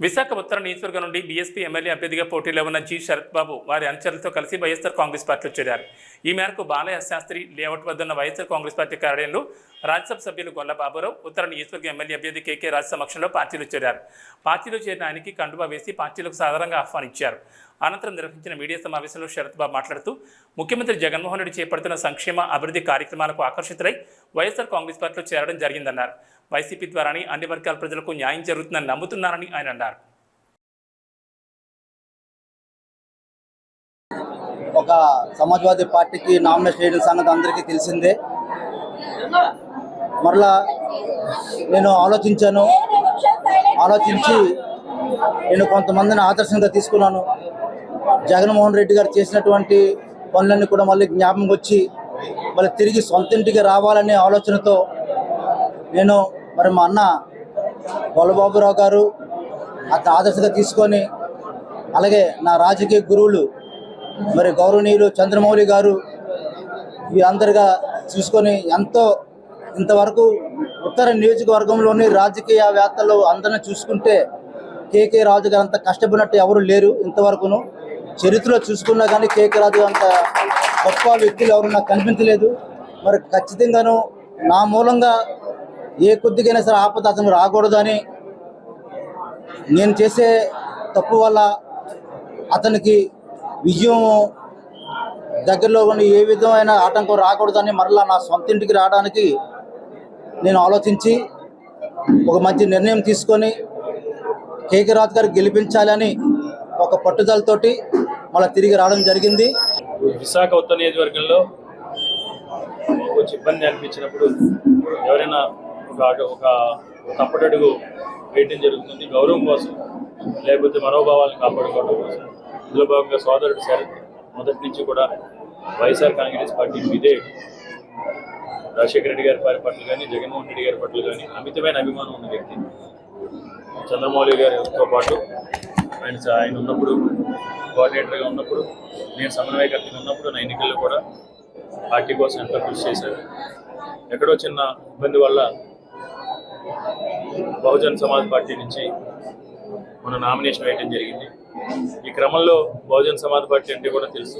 విశాఖ ఉత్తర నియోజకవర్గం నుండి BSP MLA అభ్యర్థిగా పోటీలో ఉన్న జి శరత్ బాబు వారి అనుచరులతో కలిసి వైఎస్ఆర్ కాంగ్రెస్ పార్టీలో చేరారు. ఈ మేరకు బాలయ్య శాస్త్రి లేఅవుట్ వద్ద ఉన్న వైఎస్ఆర్ కాంగ్రెస్ పార్టీ కార్యాలయంలో రాజ్యసభ సభ్యులు గొల్ల బాబురావు ఉత్తర నియోజకవర్గ ఎమ్మెల్యే అభ్యర్థి కేకే రాజ్ సమక్షంలో పార్టీలో చేరారు. పార్టీలో చేరిన ఆయనకి కండువా వేసి పార్టీలకు సాధారణంగా ఆహ్వానించారు. అనంతరం నిర్వహించిన మీడియా సమావేశంలో శరత్ బాబు మాట్లాడుతూ ముఖ్యమంత్రి జగన్మోహన్ రెడ్డి చేపడుతున్న సంక్షేమ అభివృద్ధి కార్యక్రమాలకు ఆకర్షితులై వైఎస్ఆర్ కాంగ్రెస్ పార్టీలో చేరడం జరిగిందన్నారు. వైసీపీ ద్వారానే అన్ని వర్గాల ప్రజలకు న్యాయం జరుగుతుందని నమ్ముతున్నారని ఆయన అన్నారు. ఒక సమాజ్వాదీ పార్టీకి నామినేషన్ చేయడం సంగతి అందరికీ తెలిసిందే. మరలా నేను ఆలోచించాను. ఆలోచించి నేను కొంతమందిని ఆదర్శంగా తీసుకున్నాను. జగన్మోహన్ రెడ్డి గారు చేసినటువంటి పనులన్నీ కూడా మళ్ళీ జ్ఞాపకం వచ్చి మళ్ళీ తిరిగి సొంత ఇంటికి రావాలనే ఆలోచనతో నేను మరి మా అన్న గొల్లబాబురావు గారు అతను ఆదర్శగా తీసుకొని అలాగే నా రాజకీయ గురువులు మరి గౌరవనీయులు చంద్రమౌళి గారు వీరందరిగా చూసుకొని ఎంతో ఇంతవరకు ఉత్తర నియోజకవర్గంలోని రాజకీయవేత్తలు అందరిని చూసుకుంటే కేకే రాజు గారు అంత కష్టపడినట్టు ఎవరు లేరు ఇంతవరకును. చరిత్రలో చూసుకున్నా కానీ కేకే రాజు అంత గొప్ప వ్యక్తులు ఎవరు నాకు కనిపించలేదు. మరి ఖచ్చితంగాను నా మూలంగా ఏ కొద్దిగైనా సరే ఆపద అతను రాకూడదు అని నేను చేసే తప్పు వల్ల అతనికి విజయం దగ్గరలో ఉండి ఏ విధమైన ఆటంకం రాకూడదని మరలా నా సొంత ఇంటికి రావడానికి నేను ఆలోచించి ఒక మంచి నిర్ణయం తీసుకొని కేకే రాజు గారు గెలిపించాలని ఒక పట్టుదలతోటి మళ్ళీ తిరిగి రావడం జరిగింది. విశాఖ ఉత్తర నియోజకవర్గంలో కొంచెం ఇబ్బంది అనిపించినప్పుడు ఎవరైనా ఒక ఒక తప్పటడుగు వేయటం జరుగుతుంది. గౌరవం కోసం లేకపోతే మనోభావాలను కాపాడుకోవడం కోసం ఇందులో భాగంగా సోదరుడు శరత్ మొదటి నుంచి కూడా వైఎస్ఆర్ కాంగ్రెస్ పార్టీ మీదే రాజశేఖర రెడ్డి గారి వారి పట్ల కానీ జగన్మోహన్ రెడ్డి గారి పట్ల కానీ అమితమైన అభిమానం ఉన్న వ్యక్తి చంద్రమౌళి గారితో పాటు ఆయన ఆయన ఉన్నప్పుడు కోఆర్డినేటర్గా ఉన్నప్పుడు నేను సమన్వయకర్తగా ఉన్నప్పుడు నా ఎన్నికల్లో కూడా పార్టీ కోసం ఎంతో కృషి చేశారు. ఎక్కడో చిన్న ఇబ్బంది వల్ల బహుజన్ సమాజ్ పార్టీ నుంచి మన నామినేషన్ వేయడం జరిగింది. ఈ క్రమంలో బహుజన్ సమాజ్ పార్టీ అంటే కూడా తెలుసు.